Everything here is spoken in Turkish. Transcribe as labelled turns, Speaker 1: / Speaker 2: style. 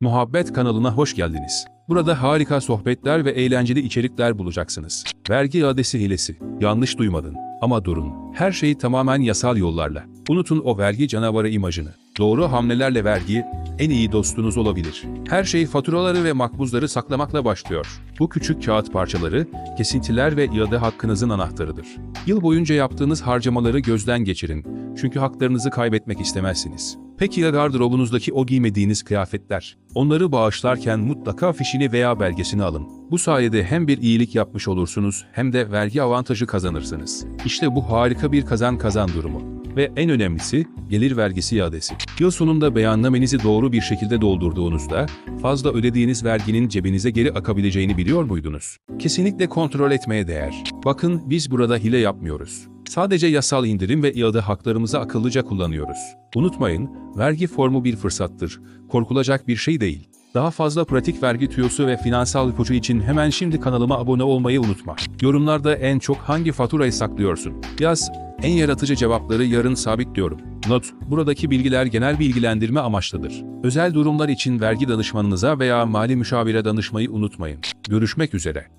Speaker 1: Muhabbet kanalına hoş geldiniz. Burada harika sohbetler ve eğlenceli içerikler bulacaksınız. Vergi iadesi hilesi. Yanlış duymadın. Ama durun. Her şey tamamen yasal yollarla. Unutun o vergi canavarı imajını. Doğru hamlelerle vergi en iyi dostunuz olabilir. Her şey faturaları ve makbuzları saklamakla başlıyor. Bu küçük kağıt parçaları, kesintiler ve iade hakkınızın anahtarıdır. Yıl boyunca yaptığınız harcamaları gözden geçirin. Çünkü haklarınızı kaybetmek istemezsiniz. Peki ya gardırobunuzdaki o giymediğiniz kıyafetler? Onları bağışlarken mutlaka fişini veya belgesini alın. Bu sayede hem bir iyilik yapmış olursunuz hem de vergi avantajı kazanırsınız. İşte bu harika bir kazan-kazan durumu. Ve en önemlisi gelir vergisi iadesi. Yıl sonunda beyannamenizi doğru bir şekilde doldurduğunuzda fazla ödediğiniz verginin cebinize geri akabileceğini biliyor muydunuz? Kesinlikle kontrol etmeye değer. Bakın biz burada hile yapmıyoruz. Sadece yasal indirim ve iade haklarımızı akıllıca kullanıyoruz. Unutmayın, vergi formu bir fırsattır. Korkulacak bir şey değil. Daha fazla pratik vergi tüyosu ve finansal ipucu için hemen şimdi kanalıma abone olmayı unutma. Yorumlarda en çok hangi faturayı saklıyorsun? Yaz, en yaratıcı cevapları yarın sabitliyorum. Not, buradaki bilgiler genel bilgilendirme amaçlıdır. Özel durumlar için vergi danışmanınıza veya mali müşavire danışmayı unutmayın. Görüşmek üzere.